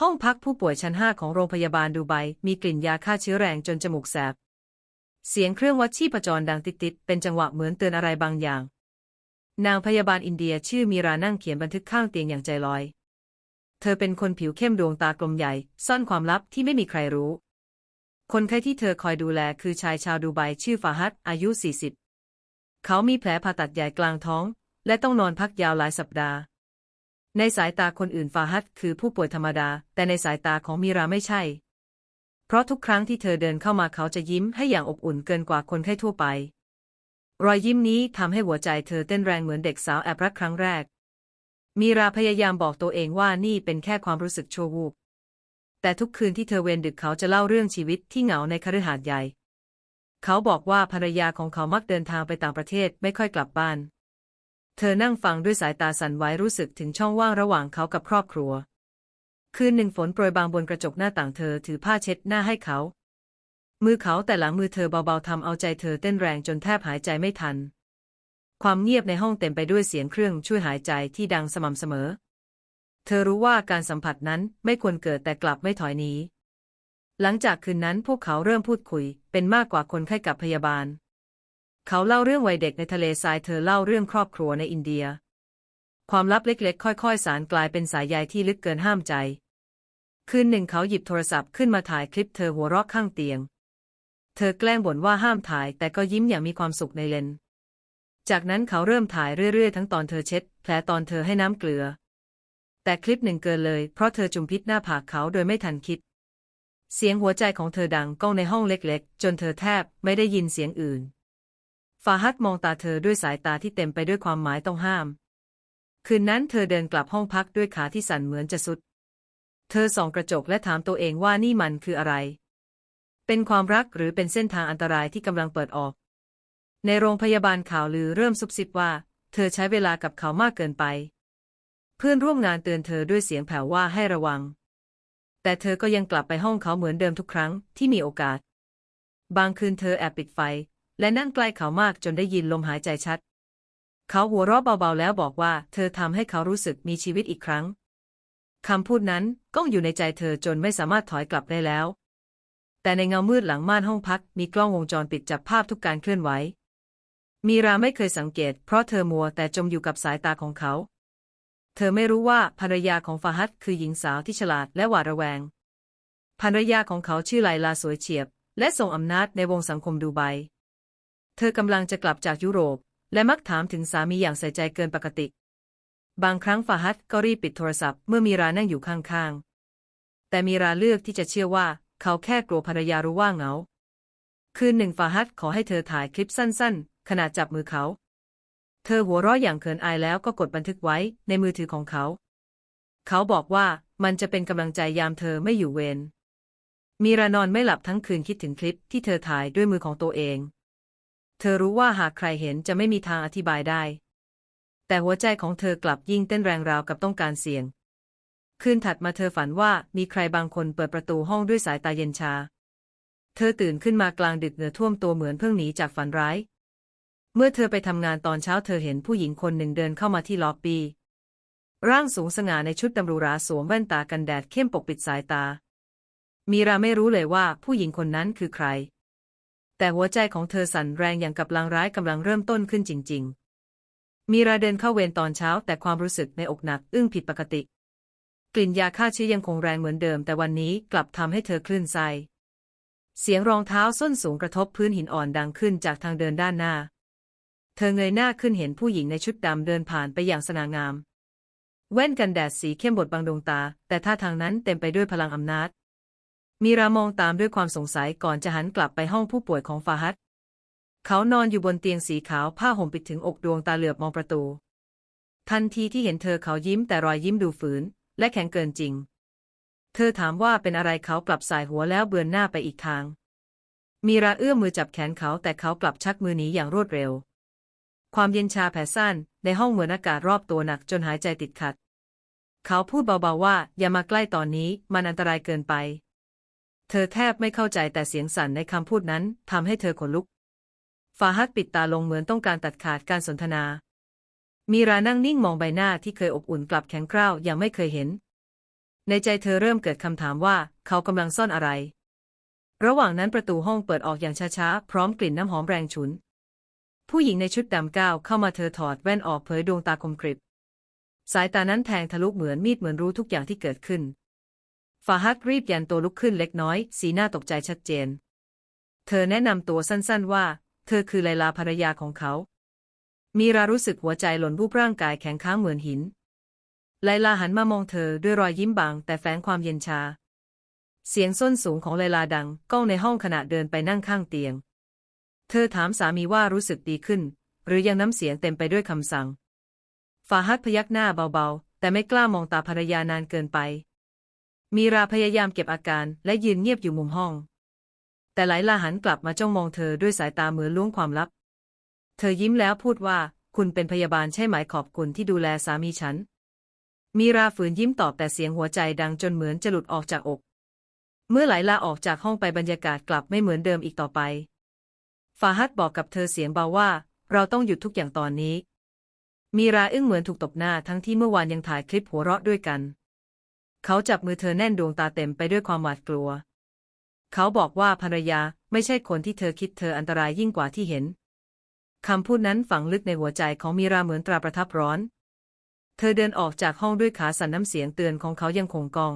ห้องพักผู้ป่วยชั้น 5 ของโรงพยาบาลดูไบมีกลิ่นยาฆ่าเชื้อแรงจนจมูกแสบ เสียงเครื่องวัดชีพจรดังติดๆเป็นจังหวะเหมือนเตือนอะไรบางอย่าง นางพยาบาลอินเดียชื่อมีรานั่งเขียนบันทึกข้างเตียงอย่างใจลอย เธอเป็นคนผิวเข้มดวงตากลมใหญ่ ซ่อนความลับที่ไม่มีใครรู้ คนไข้ที่เธอคอยดูแลคือชายชาวดูไบชื่อฟาฮัดอายุ 40 เขามีแผลผ่าตัดใหญ่กลางท้อง และต้องนอนพักยาวหลายสัปดาห์ ในสายตาคนอื่นฟาฮัดคือผู้ป่วยธรรมดา แต่ในสายตาของมีราไม่ใช่ เพราะทุกครั้งที่เธอเดินเข้ามาเขาจะยิ้มให้อย่างอบอุ่นเกินกว่าคนไข้ทั่วไป รอยยิ้มนี้ทำให้หัวใจเธอเต้นแรงเหมือนเด็กสาวแอบรักครั้งแรก มีราพยายามบอกตัวเองว่านี่เป็นแค่ความรู้สึกชั่ววูบแต่ทุกคืนที่เธอเวนดึกเขาจะเล่าเรื่องชีวิตที่เหงาในคฤหาสน์ใหญ่ เขาบอกว่าภรรยาของเขามักเดินทางไปต่างประเทศไม่ค่อยกลับบ้าน เธอนั่งฟังด้วยสายตาสั่นไหวรู้สึกถึงช่องว่างระหว่างเขากับครอบครัว คืนหนึ่งฝนโปรยบางบนกระจกหน้าต่างเธอถือผ้าเช็ดหน้าให้เขา มือเขาแต่หลังมือเธอเบาๆทำเอาใจเธอเต้นแรงจนแทบหายใจไม่ทัน ความเงียบในห้องเต็มไปด้วยเสียงเครื่องช่วยหายใจที่ดังสม่ำเสมอ เธอรู้ว่าการสัมผัสนั้นไม่ควรเกิดแต่กลับไม่ถอยหนีหลังจากคืนนั้นพวกเขาเริ่มพูดคุยเป็นมากกว่าคนไข้กับพยาบาล เขาเล่าเรื่องวัยเด็กในทะเลทรายเธอเล่าเรื่องครอบครัวในอินเดีย ความลับเล็กๆ ค่อยๆ สารกลายเป็นสายใยที่ลึกเกินห้ามใจ คืนหนึ่งเขาหยิบโทรศัพท์ขึ้นมาถ่ายคลิปเธอหัวเราะข้างเตียง เธอแกล้งบ่นว่าห้ามถ่ายแต่ก็ยิ้มอย่างมีความสุขในเลน จากนั้นเขาเริ่มถ่ายเรื่อยๆ ทั้งตอนเธอเช็ด แผลตอนเธอให้น้ำเกลือ แต่คลิปหนึ่งเกินเลย เพราะเธอจุมพิษหน้าผากเขาโดยไม่ทันคิด เสียงหัวใจของเธอดังก้องในห้องเล็กๆ จนเธอแทบไม่ได้ยินเสียงอื่น ฟาฮัดมองตาเธอด้วยสายตาที่เต็มไปด้วยความหมายต้องห้าม คืนนั้นเธอเดินกลับห้องพักด้วยขาที่สั่นเหมือนจะสุด เธอส่องกระจกและถามตัวเองว่านี่มันคืออะไร เป็นความรักหรือเป็นเส้นทางอันตรายที่กำลังเปิดออก ในโรงพยาบาลข่าวลือเริ่มซุบซิบว่า เธอใช้เวลากับเขามากเกินไป เพื่อนร่วมงานเตือนเธอด้วยเสียงแผ่วว่าให้ระวัง แต่เธอก็ยังกลับไปห้องเขาเหมือนเดิมทุกครั้งที่มีโอกาส บางคืนเธอแอบปิดไฟ และนั่งใกล้เขามากจนได้ยินลมหายใจชัด เขาหัวเราะเบาๆแล้วบอกว่า เธอทำให้เขารู้สึกมีชีวิตอีกครั้งคำพูดนั้นก้องอยู่ในใจเธอจนไม่สามารถถอยกลับได้แล้ว แต่ในเงามืดหลังม่านห้องพักมีกล้องวงจรปิดจับภาพทุกการเคลื่อนไหว มีราไม่เคยสังเกต เพราะเธอมัวแต่จมอยู่กับสายตาของเขา เธอไม่รู้ว่าภรรยาของฟาฮัดคือหญิงสาวที่ฉลาดและหวาดระแวง ภรรยาของเขาชื่อไลลาสวยเฉียบ และทรงอำนาจในวงสังคมดูไบ เธอกำลังจะกลับจากยุโรป และมักถามถึงสามีอย่างใส่ใจเกินปกติ บางครั้งฟาฮัดก็รีบปิดโทรศัพท์เมื่อมีรานั่งอยู่ข้างๆ แต่มีราเลือกที่จะเชื่อว่า เขาแค่กลัวภรรยารู้ว่าเหงา คืนหนึ่งฟาฮัดขอให้เธอถ่ายคลิปสั้นๆ ขณะจับมือเขา เธอหัวเราะอย่างเขินอายแล้วก็กดบันทึกไว้ในมือถือของเขา เขาบอกว่ามันจะเป็นกำลังใจยามเธอไม่อยู่เวรมีรานอนไม่หลับทั้งคืนคิดถึงคลิปที่เธอถ่ายด้วยมือของตัวเอง เธอรู้ว่าหากใครเห็นจะไม่มีทางอธิบายได้ แต่หัวใจของเธอกลับยิ่งเต้นแรงราวกับต้องการเสียง คืนถัดมาเธอฝันว่ามีใครบางคนเปิดประตูห้องด้วยสายตาเย็นชา เธอตื่นขึ้นมากลางดึกเหงื่อท่วมตัวเหมือนเพิ่งหนีจากฝันร้าย เมื่อเธอไปทำงานตอนเช้าเธอเห็นผู้หญิงคนหนึ่งเดินเข้ามาที่ล็อบบี้ ร่างสูงสง่าในชุดตำรูราสวมแว่นตากันแดดเข้มปกปิดสายตา มีราไม่รู้เลยว่าผู้หญิงคนนั้นคือใคร แต่หัวใจของเธอสั่นแรงอย่างกับลางร้ายกำลังเริ่มต้นขึ้นจริง ๆ มีราเดินเข้าเวรตอนเช้า แต่ความรู้สึกในอกหนักอึ้งผิดปกติ กลิ่นยาฆ่าเชื้อยังคงแรงเหมือนเดิม แต่วันนี้กลับทำให้เธอคลื่นไส้เสียงรองเท้าส้นสูงกระทบพื้นหินอ่อนดังขึ้นจากทางเดินด้านหน้า เธอเงยหน้าขึ้นเห็นผู้หญิงในชุดดำเดินผ่านไปอย่างสง่างาม แว่นกันแดดสีเข้มบดบังดวงตา แต่ท่าทางนั้นเต็มไปด้วยพลังอำนาจ มีรามองตามด้วยความสงสัยก่อนจะหันกลับไปห้องผู้ป่วยของฟาฮัดเขานอนอยู่บนเตียงสีขาวผ้าห่มปิดถึงอกดวงตาเหลือบมองประตู ทันทีที่เห็นเธอเขายิ้มแต่รอยยิ้มดูฝืน และแข็งเกินจริง เธอถามว่าเป็นอะไรเขากลับสายหัวแล้วเบือนหน้าไปอีกทาง มีราเอื้อมมือจับแขนเขาแต่เขากลับชักมือหนีอย่างรวดเร็ว ความเย็นชาแผ่ซ่านในห้องเหมือนอากาศรอบตัวหนักจนหายใจติดขัด เขาพูดเบาๆว่าอย่ามาใกล้ตอนนี้มันอันตรายเกินไป เธอแทบไม่เข้าใจแต่เสียงสั่นในคำพูดนั้นทำให้เธอขนลุก ฟาฮัดปิดตาลงเหมือนต้องการตัดขาดการสนทนา มีรานั่งนิ่งมองใบหน้าที่เคยอบอุ่นกลับแข็งกร้าวอย่างไม่เคยเห็น ในใจเธอเริ่มเกิดคำถามว่าเขากำลังซ่อนอะไร ระหว่างนั้นประตูห้องเปิดออกอย่างช้าๆ พร้อมกลิ่นน้ำหอมแรงฉุน ผู้หญิงในชุดดำก้าวเข้ามาเธอถอดแว่นออกเผยดวงตาคมกริบ สายตานั้นแทงทะลุเหมือนมีดเหมือนรู้ทุกอย่างที่เกิดขึ้น ฟาฮัดรีบยันตัวลุกขึ้นเล็กน้อย สีหน้าตกใจชัดเจน เธอแนะนำตัวสั้นๆว่า เธอคือไลลาภรรยาของเขา มีรารู้สึกหัวใจหล่นวูบร่างกายแข็งค้างเหมือนหิน ไลลาหันมามองเธอด้วยรอยยิ้มบาง แต่แฝงความเย็นชา เสียงส้นสูงของไลลาดังก้องในห้องขณะเดินไปนั่งข้างเตียง เธอถามสามีว่ารู้สึกดีขึ้น หรือยังน้ำเสียงเต็มไปด้วยคำสั่งฟาฮัดพยักหน้าเบาๆ แต่ไม่กล้ามองตาภรรยานานเกินไป มีราพยายามเก็บอาการและยืนเงียบอยู่มุมห้อง แต่ไลลาหันกลับมาจ้องมองเธอด้วยสายตาเหมือนล้วงความลับ เธอยิ้มแล้วพูดว่า คุณเป็นพยาบาลใช่ไหมขอบคุณที่ดูแลสามีฉัน มีราฝืนยิ้มตอบแต่เสียงหัวใจดังจนเหมือนจะหลุดออกจากอก เมื่อไหลลาออกจากห้องไปบรรยากาศกลับไม่เหมือนเดิมอีกต่อไป ฟาฮัดบอกกับเธอเสียงเบาว่า เราต้องหยุดทุกอย่างตอนนี้ มีราอึ้งเหมือนถูกตบหน้าทั้งที่เมื่อวานยังถ่ายคลิปหัวเราะด้วยกัน เขาจับมือเธอแน่นดวงตาเต็มไปด้วยความหวาดกลัว เขาบอกว่าภรรยาไม่ใช่คนที่เธอคิดเธออันตรายยิ่งกว่าที่เห็น คำพูดนั้นฝังลึกในหัวใจของมีราเหมือนตราประทับร้อน เธอเดินออกจากห้องด้วยขาสั่นน้ำเสียงเตือนของเขายังคงกอง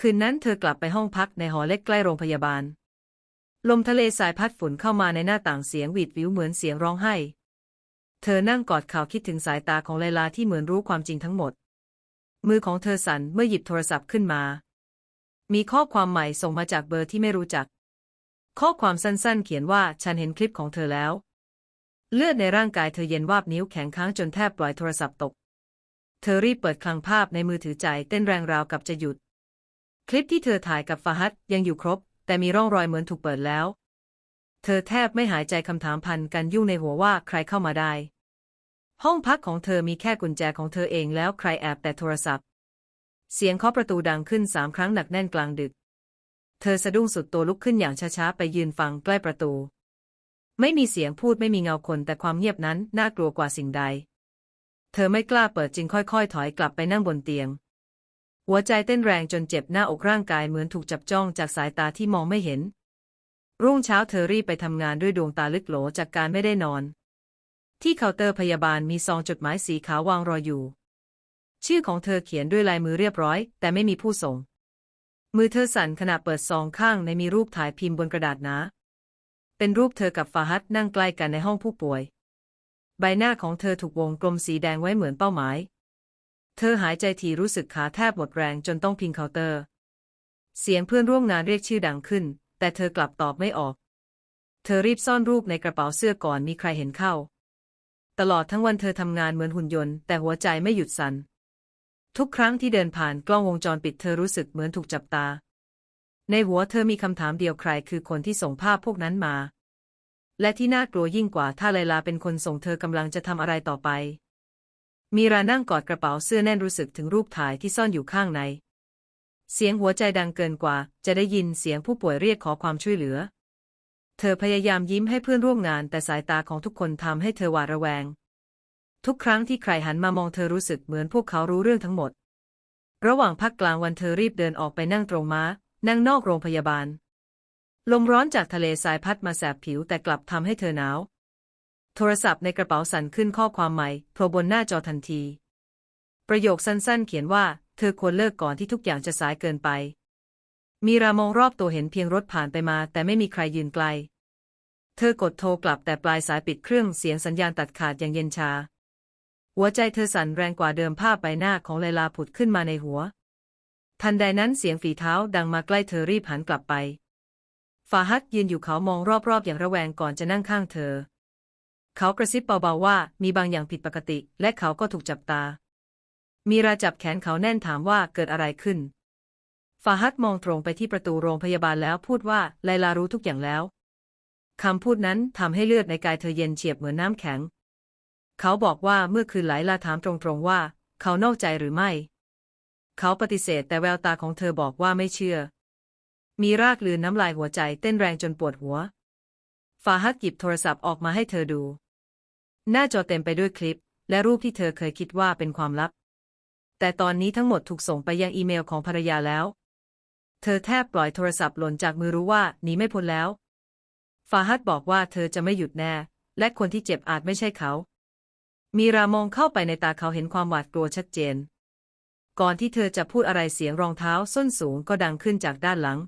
คืนนั้นเธอกลับไปห้องพักในหอเล็กใกล้โรงพยาบาล ลมทะเลสายพัดฝุ่นเข้ามาในหน้าต่างเสียงหวีดวิวเหมือนเสียงร้องไห้ เธอนั่งกอดเข่าคิดถึงสายตาของไลลาที่เหมือนรู้ความจริงทั้งหมด มือของเธอสั่นเมื่อหยิบโทรศัพท์ขึ้นมา มีข้อความใหม่ส่งมาจากเบอร์ที่ไม่รู้จัก ข้อความสั้นๆ เขียนว่าฉันเห็นคลิปของเธอแล้ว เลือดในร่างกายเธอเย็นวาบนิ้วแข็งค้างจนแทบปล่อยโทรศัพท์ตก เธอรีบเปิดคลังภาพในมือถือใจเต้นแรงราวกับจะหยุด คลิปที่เธอถ่ายกับฟาฮัดยังอยู่ครบ แต่มีร่องรอยเหมือนถูกเปิดแล้ว เธอแทบไม่หายใจคำถามพันกันยุ่งในหัวว่าใครเข้ามาได้ ห้องพักของเธอมีแค่กุญแจของเธอเองแล้วใครแอบแต่โทรศัพท์ เสียงเคาะประตูดังขึ้นสามครั้งหนักแน่นกลางดึก เธอสะดุ้งสุดตัวลุกขึ้นอย่างช้าๆไปยืนฟังใกล้ประตู ไม่มีเสียงพูดไม่มีเงาคนแต่ความเงียบนั้นน่ากลัวกว่าสิ่งใด เธอไม่กล้าเปิดจึงค่อยๆ ถอยกลับไปนั่งบนเตียง หัวใจเต้นแรงจนเจ็บหน้าอกร่างกายเหมือนถูกจับจ้องจากสายตาที่มองไม่เห็น รุ่งเช้าเธอรีบไปทำงานด้วยดวงตาลึกโหลจากการไม่ได้นอน ที่เคาน์เตอร์พยาบาลมีซองจดหมายสีขาววางรออยู่ ชื่อของเธอเขียนด้วยลายมือเรียบร้อย แต่ไม่มีผู้ส่ง มือเธอสั่นขณะเปิดซองข้างในมีรูปถ่ายพิมพ์บนกระดาษหนาเป็นรูปเธอกับฟาฮัดนั่งใกล้กันในห้องผู้ป่วย ใบหน้าของเธอถูกวงกลมสีแดงไว้เหมือนเป้าหมาย เธอหายใจทีรู้สึกขาแทบหมดแรงจนต้องพิงเคาน์เตอร์ เสียงเพื่อนร่วมงานเรียกชื่อดังขึ้น แต่เธอกลับตอบไม่ออก เธอรีบซ่อนรูปในกระเป๋าเสื้อก่อนมีใครเห็นเข้า ตลอดทั้งวันเธอทำงานเหมือนหุ่นยนต์แต่หัวใจไม่หยุดสัน่น ทุกครั้งที่เดินผ่านกล้องวงจรปิดเธอรู้สึกเหมือนถูกจับตา ในหัวเธอมีคำถามเดียวใครคือคนที่ส่งภาพพวกนั้นมา และที่น่ากลัวยิ่งกว่าถ้าไลลาเป็นคนส่งเธอกำลังจะทำอะไรต่อไป มีรานั่งกอดกระเป๋าเสื้อแน่นรู้สึกถึงรูปถ่ายที่ซ่อนอยู่ข้างใน เสียงหัวใจดังเกินกว่า จะได้ยินเสียงผู้ป่วยเรียกขอความช่วยเหลือ เธอพยายามยิ้มให้เพื่อนร่วมงาน แต่สายตาของทุกคนทำให้เธอหวาดระแวง ทุกครั้งที่ใครหันมามองเธอรู้สึกเหมือนพวกเขารู้เรื่องทั้งหมด ระหว่างพักกลางวันเธอรีบเดินออกไปนั่งตรงม้า นั่งนอกโรงพยาบาล ลมร้อนจากทะเลทรายพัดมาแสบผิวแต่กลับทำให้เธอหนาว โทรศัพท์ในกระเป๋าสั่นขึ้นข้อความใหม่โผล่บนหน้าจอทันที ประโยคสั้นๆ เขียนว่า เธอควรเลิกก่อนที่ทุกอย่างจะสายเกินไป มีรามองรอบตัวเห็นเพียงรถผ่านไปมา แต่ไม่มีใครยืนไกล เธอกดโทรกลับแต่ปลายสายปิดเครื่องเสียงสัญญาณตัดขาดอย่างเย็นชา หัวใจเธอสั่นแรงกว่าเดิมภาพใบหน้าของไลลาผุดขึ้นมาในหัว ทันใดนั้นเสียงฝีเท้าดังมาใกล้เธอรีบหันกลับไปฟาฮัดยืนอยู่เขามองรอบๆ อย่างระแวงก่อนจะนั่งข้างเธอ เขากระซิบเบาๆว่ามีบางอย่างผิดปกติ และเขาก็ถูกจับตา มีราจับแขนเขาแน่นถามว่าเกิดอะไรขึ้น ฟาฮัดมองตรงไปที่ประตูโรงพยาบาลแล้วพูดว่าไลลารู้ทุกอย่างแล้ว คำพูดนั้นทำให้เลือดในกายเธอเย็นเฉียบเหมือนน้ำแข็ง เขาบอกว่าเมื่อคืนไลลาถามตรงๆว่า เขานอกใจหรือไม่ เขาปฏิเสธแต่แววตาของเธอบอกว่าไม่เชื่อ มีรากลืนน้ำลายหัวใจเต้นแรงจนปวดหัว ฟาฮัดหยิบโทรศัพท์ออกมาให้เธอดู หน้าจอเต็มไปด้วยคลิป และรูปที่เธอเคยคิดว่าเป็นความลับ แต่ตอนนี้ทั้งหมดถูกส่งไปยังอีเมลของภรรยาแล้ว เธอแทบปล่อยโทรศัพท์หล่นจากมือรู้ว่าหนีไม่พ้นแล้ว ฟาฮัดบอกว่าเธอจะไม่หยุดแน่ และคนที่เจ็บอาจไม่ใช่เขา มีรามองเข้าไปในตาเขาเห็นความหวาดกลัวชัดเจน ก่อนที่เธอจะพูดอะไรเสียงรองเท้าส้นสูงก็ดังขึ้นจากด้านหลัง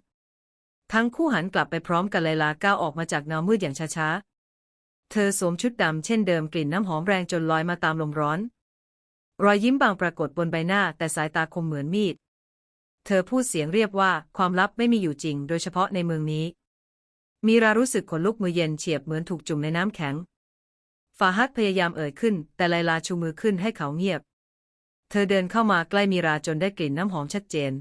ทั้งคู่หันกลับไปพร้อมกันไลลาก้าวออกมาจากเงามืดอย่างช้าๆ เธอสวมชุดดำเช่นเดิมกลิ่นน้ำหอมแรงจนลอยมาตามลมร้อน รอยยิ้มบางปรากฏบนใบหน้าแต่สายตาคมเหมือนมีด เธอพูดเสียงเรียบว่าความลับไม่มีอยู่จริง โดยเฉพาะในเมืองนี้ มีรารู้สึกขนลุกมือเย็นเฉียบเหมือนถูกจุ่มในน้ำแข็งฟาฮัดพยายามเอ่ยขึ้น แต่ไลลาชูมือขึ้นให้เขาเงียบ เธอเดินเข้ามาใกล้มีราจนได้กลิ่นน้ำหอมชัดเจน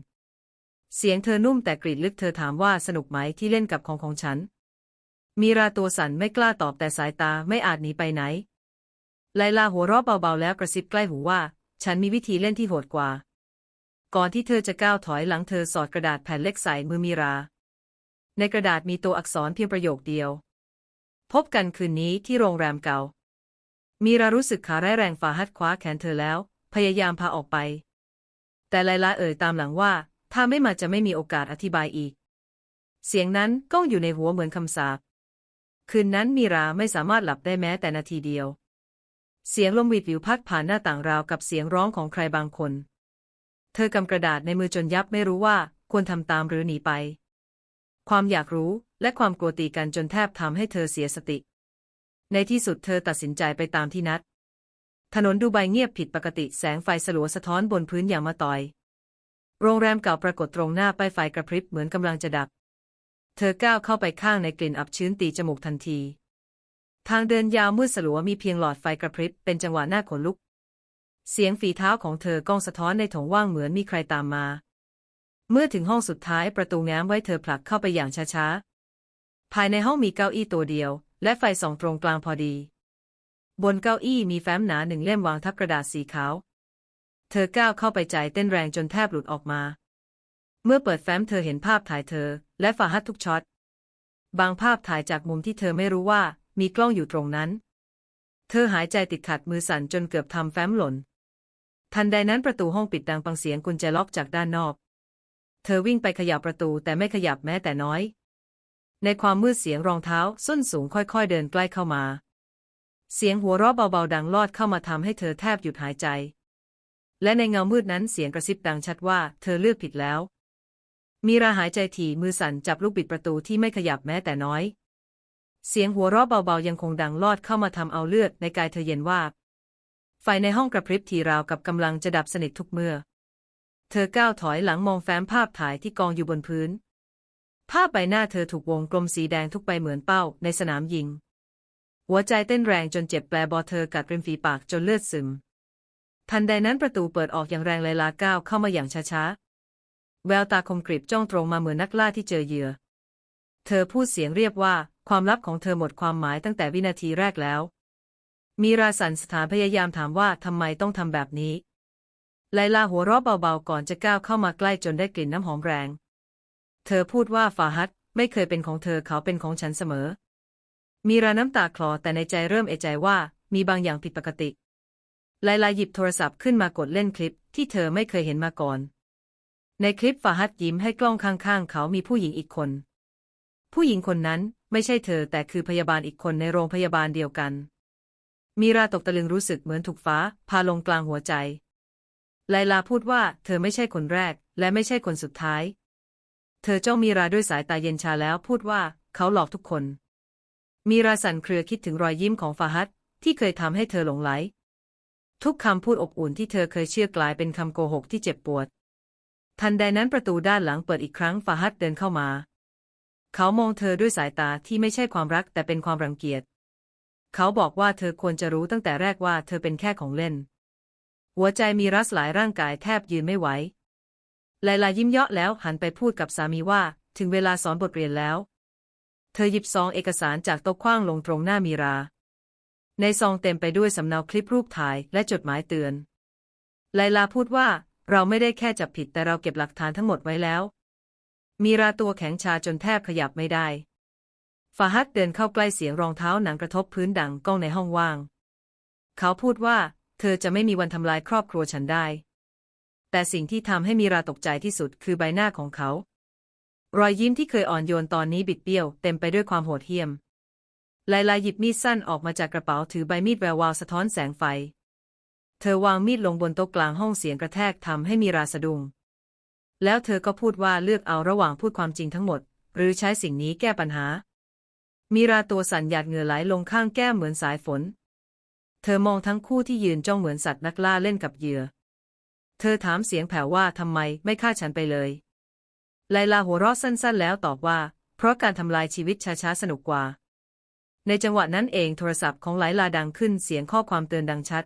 เสียงเธอนุ่มแต่กรีดลึกเธอถามว่าสนุกไหมที่เล่นกับของของฉัน มีราตัวสั่นไม่กล้าตอบแต่สายตาไม่อาจหนีไปไหน ไลลาหัวเราะเบาๆแล้วกระซิบใกล้หูว่า ฉันมีวิธีเล่นที่โหดกว่า ก่อนที่เธอจะก้าวถอยหลังเธอสอดกระดาษแผ่นเล็กใส่มือมีรา ในกระดาษมีตัวอักษรเพียงประโยคเดียว พบกันคืนนี้ที่โรงแรมเก่า มีรารู้สึกขาแร้แรงฝ่าฮัดคว้าแขนเธอแล้ว พยายามพาออกไป แต่ไลลาเอ่ยตามหลังว่า ถ้าไม่มาจะไม่มีโอกาสอธิบายอีก เสียงนั้นก้องอยู่ในหัวเหมือนคำสาปคืนนั้นมีราไม่สามารถหลับได้แม้แต่นาทีเดียว เสียงลมหวีดวิวพัดผ่านหน้าต่างราวกับเสียงร้องของใครบางคน เธอกำกระดาษในมือจนยับไม่รู้ว่าควรทำตามหรือหนีไป ความอยากรู้และความกลัวตีกันจนแทบทำให้เธอเสียสติ ในที่สุดเธอตัดสินใจไปตามที่นัด ถนนดูไบเงียบผิดปกติแสงไฟสลัวสะท้อนบนพื้นอย่างมาตอย โรงแรมเก่าปรากฏตรงหน้าป้ายไฟกระพริบเหมือนกำลังจะดับ เธอก้าวเข้าไปข้างในกลิ่นอับชื้นตีจมูกทันที ทางเดินยาวมืดสลัวมีเพียงหลอดไฟกระพริบเป็นจังหวะหน้าขนลุก เสียงฝีเท้าของเธอก้องสะท้อนในถงว่างเหมือนมีใครตามมา เมื่อถึงห้องสุดท้ายประตูแง้มไว้เธอผลักเข้าไปอย่างช้าๆ ภายในห้องมีเก้าอี้ตัวเดียว และไฟส่องตรงกลางพอดี บนเก้าอี้มีแฟ้มหนาหนึ่งเล่มวางทับกระดาษสีขาว เธอก้าวเข้าไปใจเต้นแรงจนแทบหลุดออกมา เมื่อเปิดแฟ้มเธอเห็นภาพถ่ายเธอ และฟาฮัดทุกช็อต บางภาพถ่ายจากมุมที่เธอไม่รู้ว่ามีกล้องอยู่ตรงนั้น เธอหายใจติดขัดมือสั่นจนเกือบทำแฟ้มหล่น ทันใดนั้นประตูห้องปิดดังปังเสียงกุญแจล็อกจากด้านนอก เธอวิ่งไปขยับประตูแต่ไม่ขยับแม้แต่น้อย ในความมืดเสียงรองเท้าส้นสูงค่อยๆเดินใกล้เข้ามา เสียงหัวเราะเบาๆดังลอดเข้ามาทำให้เธอแทบหยุดหายใจ และในเงามืดนั้นเสียงกระซิบดังชัดว่าเธอเลือกผิดแล้ว มีราหายใจถี่มือสั่นจับลูกบิดประตูที่ไม่ขยับแม้แต่น้อย เสียงหัวเราะเบาๆยังคงดังลอดเข้ามาทำเอาเลือดในกายเธอเย็นวาบ ไฟในห้องกระพริบทีราวกับกำลังจะดับสนิททุกเมื่อ เธอก้าวถอยหลังมองแฟ้มภาพถ่ายที่กองอยู่บนพื้น ภาพใบหน้าเธอถูกวงกลมสีแดงทุกใบเหมือนเป้าในสนามยิง หัวใจเต้นแรงจนเจ็บแปลบอเธอกัดริมฝีปากจนเลือดซึม ทันใดนั้นประตูเปิดออกอย่างแรงไลยลาก้าวเข้ามาอย่างช้าๆ แววตาคมกริบจ้องตรงมาเหมือนนักล่าที่เจอเหยื่อ เธอพูดเสียงเรียบว่าความลับของเธอหมดความหมายตั้งแต่วินาทีแรกแล้ว มีราสันสถานพยายามถามว่าทำไมต้องทำแบบนี้ ไลลาหัวเราะเบาๆก่อนจะก้าวเข้ามาใกล้จนได้กลิ่นน้ำหอมแรง เธอพูดว่าฟาฮัดไม่เคยเป็นของเธอเขาเป็นของฉันเสมอ มีราน้ำตาคลอแต่ในใจเริ่มเอะใจว่ามีบางอย่างผิดปกติ ไลลาหยิบโทรศัพท์ขึ้นมากดเล่นคลิปที่เธอไม่เคยเห็นมาก่อน ในคลิปฟาฮัดยิ้มให้กล้องข้างๆ เขามีผู้หญิงอีกคน ผู้หญิงคนนั้นไม่ใช่เธอแต่คือพยาบาลอีกคนในโรงพยาบาลเดียวกัน มีราตกตะลึงรู้สึกเหมือนถูกฟ้า พาลงกลางหัวใจ ไลลาพูดว่าเธอไม่ใช่คนแรก และไม่ใช่คนสุดท้าย เธอจ้องมีราด้วยสายตาเย็นชาแล้วพูดว่าเขาหลอกทุกคน มีราสั่นเครือคิดถึงรอยยิ้มของฟาฮัดที่เคยทำให้เธอหลงไหล ทุกคำพูดอบอุ่นที่เธอเคยเชื่อกลายเป็นคำโกหกที่เจ็บปวด ทันใดนั้นประตูด้านหลังเปิดอีกครั้งฟาฮัดเดินเข้ามา เขามองเธอด้วยสายตาที่ไม่ใช่ความรักแต่เป็นความรังเกียจ เขาบอกว่าเธอควรจะรู้ตั้งแต่แรกว่าเธอเป็นแค่ของเล่น หัวใจมีรัสหลายร่างกายแทบยืนไม่ไหวไลลายิ้มเยาะแล้วหันไปพูดกับสามีว่า ถึงเวลาสอนบทเรียนแล้ว เธอหยิบซองเอกสารจากโต๊ะขว้างลงตรงหน้ามีรา ในซองเต็มไปด้วยสำเนาคลิปรูปถ่ายและจดหมายเตือนไลลาพูดว่า เราไม่ได้แค่จับผิดแต่เราเก็บหลักฐานทั้งหมดไว้แล้ว มีราตัวแข็งชาจนแทบขยับไม่ได้ ฟาฮัดเดินเข้าใกล้เสียงรองเท้าหนังกระทบพื้นดังก้องในห้องว่าง เขาพูดว่า เธอจะไม่มีวันทำลายครอบครัวฉันได้ แต่สิ่งที่ทำให้มีราตกใจที่สุดคือใบหน้าของเขา รอยยิ้มที่เคยอ่อนโยนตอนนี้บิดเบี้ยวเต็มไปด้วยความโหดเหี้ยมไลลาหยิบมีดสั้นออกมาจากกระเป๋าถือใบมีดแวววาวสะท้อนแสงไฟ เธอวางมีดลงบนโต๊ะกลางห้องเสียงกระแทกทำให้มีราสะดุ้งแล้วเธอก็พูดว่าเลือกเอาระหว่างพูดความจริงทั้งหมด หรือใช้สิ่งนี้แก้ปัญหา มีราตัวสั่นหยาดเหงื่อไหลลงข้างแก้มเหมือนสายฝน เธอมองทั้งคู่ที่ยืนจ้องเหมือนสัตว์นักล่าเล่นกับเหยื่อ เธอถามเสียงแผ่วว่าทำไมไม่ฆ่าฉันไปเลย ไลลาหัวเราะสั้นๆ แล้วตอบว่า เพราะการทำลายชีวิตช้าๆสนุกกว่า ในจังหวะนั้นเองโทรศัพท์ของไลลาดังขึ้นเสียงข้อความเตือนดังชัด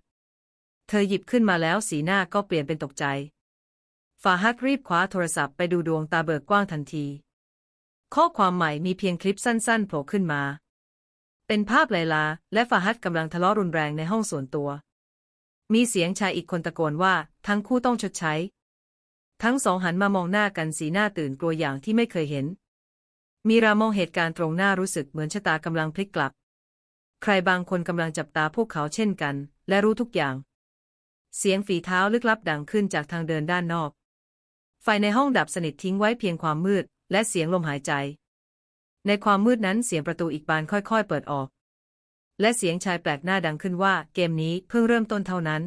เธอหยิบขึ้นมาแล้วสีหน้าก็เปลี่ยนเป็นตกใจฟาฮัดรีบคว้าโทรศัพท์ไปดูดวงตาเบิกกว้างทันที ข้อความใหม่มีเพียงคลิปสั้นๆโผล่ขึ้นมา เป็นภาพไลลา และฟาฮัดกำลังทะเลาะรุนแรงในห้องส่วนตัว มีเสียงชายอีกคนตะโกนว่าทั้งคู่ต้องชดใช้ ทั้งสองหันมามองหน้ากันสีหน้าตื่นกลัวอย่างที่ไม่เคยเห็น มีรามองเหตุการณ์ตรงหน้ารู้สึกเหมือนชะตากำลังพลิกกลับ ใครบางคนกำลังจับตาพวกเขาเช่นกัน และรู้ทุกอย่าง เสียงฝีเท้าลึกลับดังขึ้นจากทางเดินด้านนอกไฟในห้องดับสนิททิ้งไว้เพียงความมืด และเสียงลมหายใจ ในความมืดนั้นเสียงประตูอีกบานค่อยๆ เปิดออก และเสียงชายแปลกหน้าดังขึ้นว่า เกมนี้เพิ่งเริ่มต้นเท่านั้น